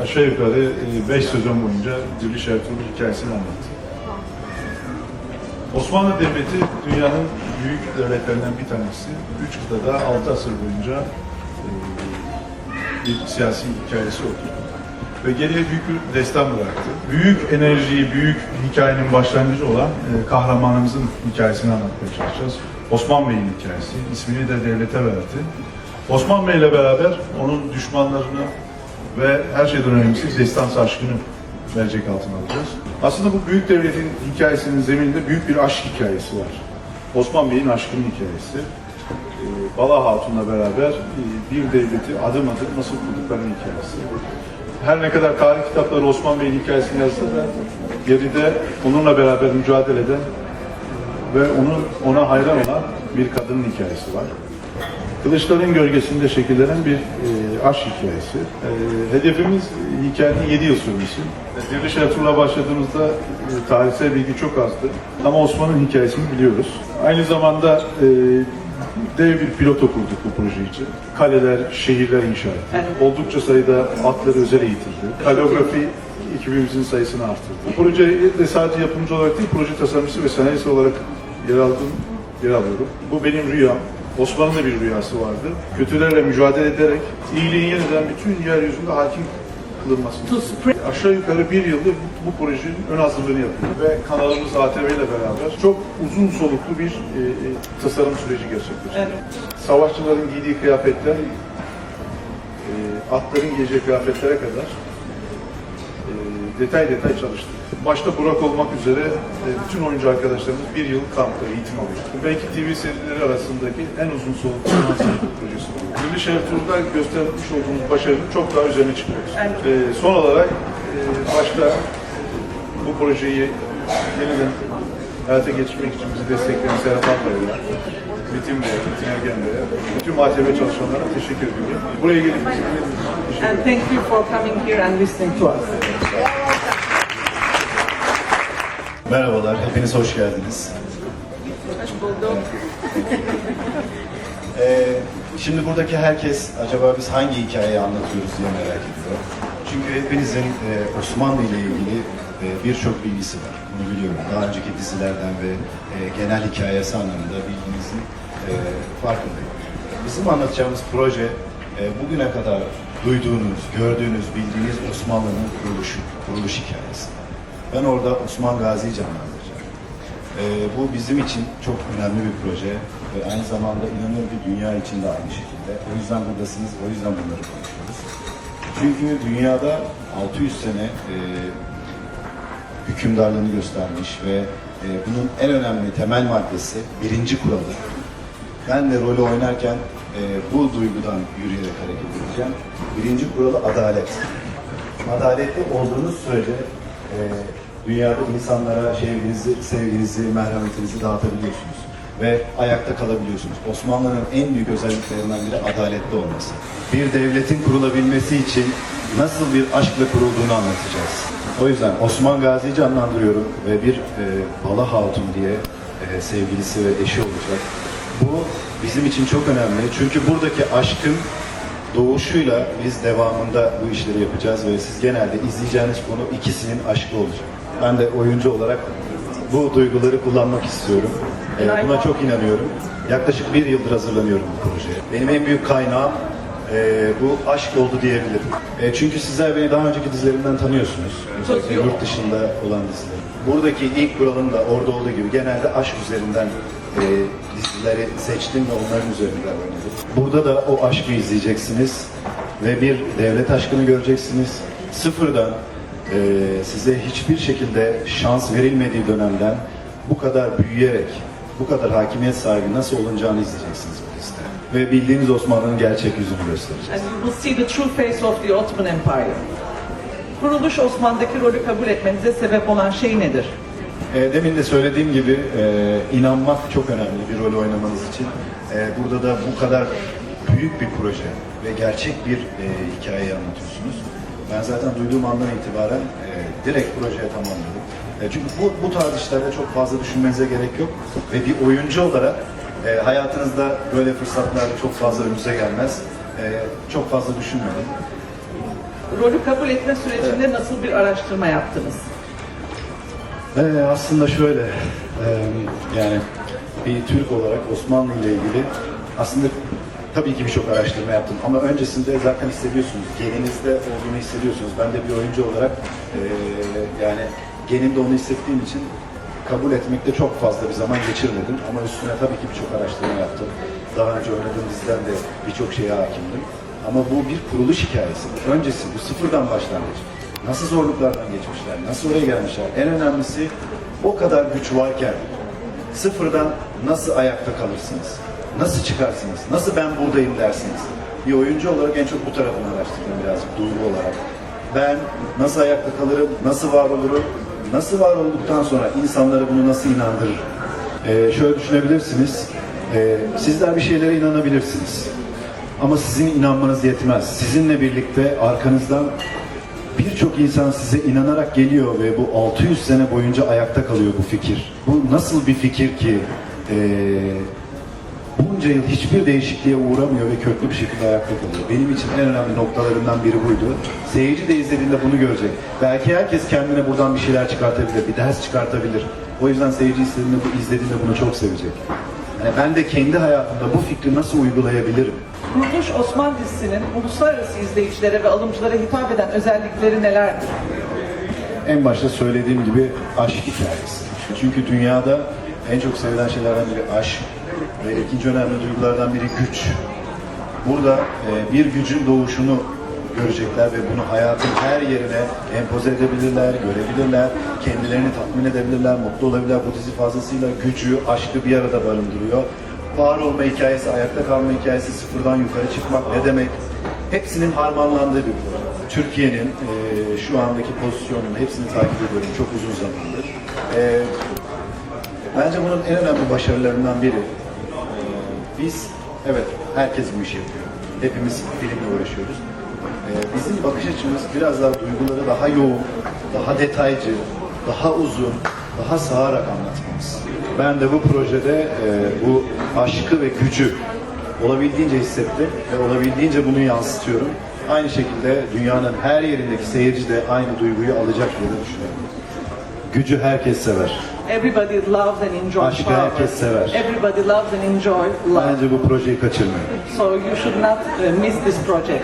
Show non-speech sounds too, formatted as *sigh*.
aşağı yukarı 5 sezon boyunca Diriliş Ertuğrul hikayesini anlattı. Osmanlı Devleti dünyanın büyük devletlerinden bir tanesi. Üç kıtada 6 asır boyunca e, bir siyasi hikayesi oldu. Ve geriye büyük bir destan bıraktı. Büyük enerjiyi, büyük hikayenin başlangıcı olan e, kahramanımızın hikayesini anlatmaya çalışacağız. Osman Bey'in hikayesi. ismini de devlete verdi. Osman Bey ile beraber onun düşmanlarını ve her şeyden önemlisi destans aşkını mercek altına alacağız. Aslında bu büyük devletin hikayesinin zemininde büyük bir aşk hikayesi var. Osman Bey'in aşkının hikayesi. Ee, Bala Hatun'la beraber e, bir devleti adım adım nasıl kurduklarının hikayesi. Her ne kadar tarih kitapları Osman Bey'in hikayesini yazsa da geride onunla beraber mücadele eden ve onu ona hayran olan bir kadının hikayesi var. Kılıçların gölgesinde şekillenen bir e, aşk hikayesi. E, hedefimiz hikayenin 7 yıl sürmesi. E, Diriliş Ertuğrul'a başladığımızda e, tarihsel bilgi çok azdı. Ama Osman'ın hikayesini biliyoruz. Aynı zamanda e, dev bir pilot kurduk bu proje için. Kaleler, şehirler inşa ettik. Oldukça sayıda atları özel eğitildi. Kalografi ekibimizin sayısını arttırdı. Bu projede de sadece yapımcı olarak değil, proje tasarımcısı ve senarist olarak yer aldım, yer alıyorum. Bu benim rüyam. Osman'ın da bir rüyası vardı. Kötülerle mücadele ederek iyiliğin yeniden bütün yeryüzünde hakim kılınmasını. Aşağı yukarı bir yıldır bu, bu projenin ön hazırlığını yapıyoruz ve kanalımız ATV ile beraber çok uzun soluklu bir e, e, tasarım süreci gerçekleştirdik. Evet. Savaşçıların giydiği kıyafetler, e, atların giyeceği kıyafetlere kadar e, detay detay çalıştık. Başta Burak olmak üzere e, bütün oyuncu arkadaşlarımız bir yıl kampta eğitim alıyor. Belki TV serileri arasındaki en uzun soluklu *laughs* hazırlık projesi. Gülüş Ertuğrul'da göstermiş olduğumuz başarının çok daha üzerine çıkıyoruz. E, son olarak e, başta bu projeyi yeniden hayata geçirmek için bizi destekleyen Serap Antalya'ya, Metin Bey'e, Metin Ergen Bey'e, bütün ATV çalışanlarına teşekkür ediyorum. Buraya gelip bizi dinlediğiniz and thank you for coming here and listening to us. Merhabalar, hepiniz hoş geldiniz. Hoş bulduk. *laughs* Ee, şimdi buradaki herkes acaba biz hangi hikayeyi anlatıyoruz diye merak ediyor. Çünkü hepinizin e, Osmanlı ile ilgili e, birçok bilgisi var. Bunu biliyorum. Daha önceki dizilerden ve e, genel hikayesi anlamında bilginizin e, farkındayım. Bizim anlatacağımız proje e, bugüne kadar duyduğunuz, gördüğünüz, bildiğiniz Osmanlı'nın kuruluşu, kuruluş hikayesi. Ben orada Osman Gazi'yi canlandıracağım. Ee, bu bizim için çok önemli bir proje ve aynı zamanda inanıyorum ki dünya için de aynı şekilde. O yüzden buradasınız, o yüzden bunları konuşuyoruz. Çünkü dünyada 600 sene e, hükümdarlığını göstermiş ve e, bunun en önemli temel maddesi birinci kuralı. Ben de rolü oynarken e, bu duygudan yürüyerek hareket edeceğim. Birinci kuralı adalet. Adaletli olduğunuz sürece e, dünyada insanlara sevginizi, sevginizi, merhametinizi dağıtabiliyorsunuz ve ayakta kalabiliyorsunuz. Osmanlı'nın en büyük özelliklerinden biri adaletli olması. Bir devletin kurulabilmesi için nasıl bir aşkla kurulduğunu anlatacağız. O yüzden Osman Gazi'yi canlandırıyorum ve bir e, Bala Hatun diye e, sevgilisi ve eşi olacak. Bu bizim için çok önemli çünkü buradaki aşkın doğuşuyla biz devamında bu işleri yapacağız ve siz genelde izleyeceğiniz konu ikisinin aşkı olacak. Ben de oyuncu olarak bu duyguları kullanmak istiyorum. Ee, buna çok inanıyorum. Yaklaşık bir yıldır hazırlanıyorum bu projeye. Benim en büyük kaynağım e, bu aşk oldu diyebilirim. E, çünkü sizler beni daha önceki dizilerimden tanıyorsunuz. Özellikle yurt dışında olan diziler. Buradaki ilk kuralım da orada olduğu gibi genelde aşk üzerinden e, dizileri seçtim ve onların üzerinden oynadım. Burada da o aşkı izleyeceksiniz ve bir devlet aşkını göreceksiniz. Sıfırdan e, size hiçbir şekilde şans verilmediği dönemden bu kadar büyüyerek, bu kadar hakimiyet sahibi nasıl olunacağını izleyeceksiniz bu dizide. Ve bildiğiniz Osmanlı'nın gerçek yüzünü göstereceğiz. And you will see the true face of the Ottoman Empire. Kuruluş Osman'daki rolü kabul etmenize sebep olan şey nedir? E, demin de söylediğim gibi e, inanmak çok önemli bir rol oynamanız için. E, burada da bu kadar büyük bir proje ve gerçek bir e, hikayeyi anlatıyorsunuz. Ben zaten duyduğum andan itibaren e, direkt projeye tamamladım. E, çünkü bu, bu tarz işlerde çok fazla düşünmenize gerek yok. Ve bir oyuncu olarak e, hayatınızda böyle fırsatlar çok fazla önünüze gelmez. E, çok fazla düşünmeyin. rolü kabul etme sürecinde nasıl bir araştırma yaptınız? Ee, aslında şöyle, e, yani bir Türk olarak Osmanlı ile ilgili aslında tabii ki birçok araştırma yaptım ama öncesinde zaten hissediyorsunuz, geninizde olduğunu hissediyorsunuz. Ben de bir oyuncu olarak e, yani genimde onu hissettiğim için kabul etmekte çok fazla bir zaman geçirmedim ama üstüne tabii ki birçok araştırma yaptım. Daha önce oynadığım diziden de birçok şeye hakimdim. Ama bu bir kuruluş hikayesi. Öncesi, bu sıfırdan başlangıç. Nasıl zorluklardan geçmişler, nasıl oraya gelmişler. En önemlisi o kadar güç varken sıfırdan nasıl ayakta kalırsınız? Nasıl çıkarsınız? Nasıl ben buradayım dersiniz? Bir oyuncu olarak en çok bu tarafını araştırdım birazcık duygu olarak. Ben nasıl ayakta kalırım, nasıl var olurum, nasıl var olduktan sonra insanları bunu nasıl inandırır? Ee, şöyle düşünebilirsiniz, ee, sizler bir şeylere inanabilirsiniz. Ama sizin inanmanız yetmez. Sizinle birlikte arkanızdan birçok insan size inanarak geliyor ve bu 600 sene boyunca ayakta kalıyor bu fikir. Bu nasıl bir fikir ki eee, bunca yıl hiçbir değişikliğe uğramıyor ve köklü bir şekilde ayakta kalıyor. Benim için en önemli noktalarından biri buydu. Seyirci de izlediğinde bunu görecek. Belki herkes kendine buradan bir şeyler çıkartabilir, bir ders çıkartabilir. O yüzden seyirci izlediğinde, izlediğinde bunu çok sevecek. Yani ben de kendi hayatımda bu fikri nasıl uygulayabilirim? Kuruluş Osman dizisinin uluslararası izleyicilere ve alımcılara hitap eden özellikleri nelerdir? En başta söylediğim gibi aşk hikayesi. Çünkü dünyada en çok sevilen şeylerden biri aşk ve ikinci önemli duygulardan biri güç. Burada e, bir gücün doğuşunu görecekler ve bunu hayatın her yerine empoze edebilirler, görebilirler, kendilerini tatmin edebilirler, mutlu olabilirler. Bu dizi fazlasıyla gücü, aşkı bir arada barındırıyor. Var olma hikayesi, ayakta kalma hikayesi, sıfırdan yukarı çıkmak ne demek? Hepsinin harmanlandığı bir proje. Türkiye'nin e, şu andaki pozisyonunu hepsini takip ediyorum çok uzun zamandır. E, bence bunun en önemli başarılarından biri. e, biz, evet herkes bu işi yapıyor. Hepimiz filmle uğraşıyoruz. E, bizim bakış açımız biraz daha duyguları daha yoğun, daha detaycı, daha uzun, daha sağarak anlatmamız. Ben de bu projede e, bu aşkı ve gücü olabildiğince hissettim ve olabildiğince bunu yansıtıyorum. Aynı şekilde dünyanın her yerindeki seyirci de aynı duyguyu alacak diye düşünüyorum. Gücü herkes sever. Everybody loves and enjoys Aşkı power. herkes sever. Everybody loves and enjoy love. Bence bu projeyi kaçırmayın. So you should not uh, miss this project.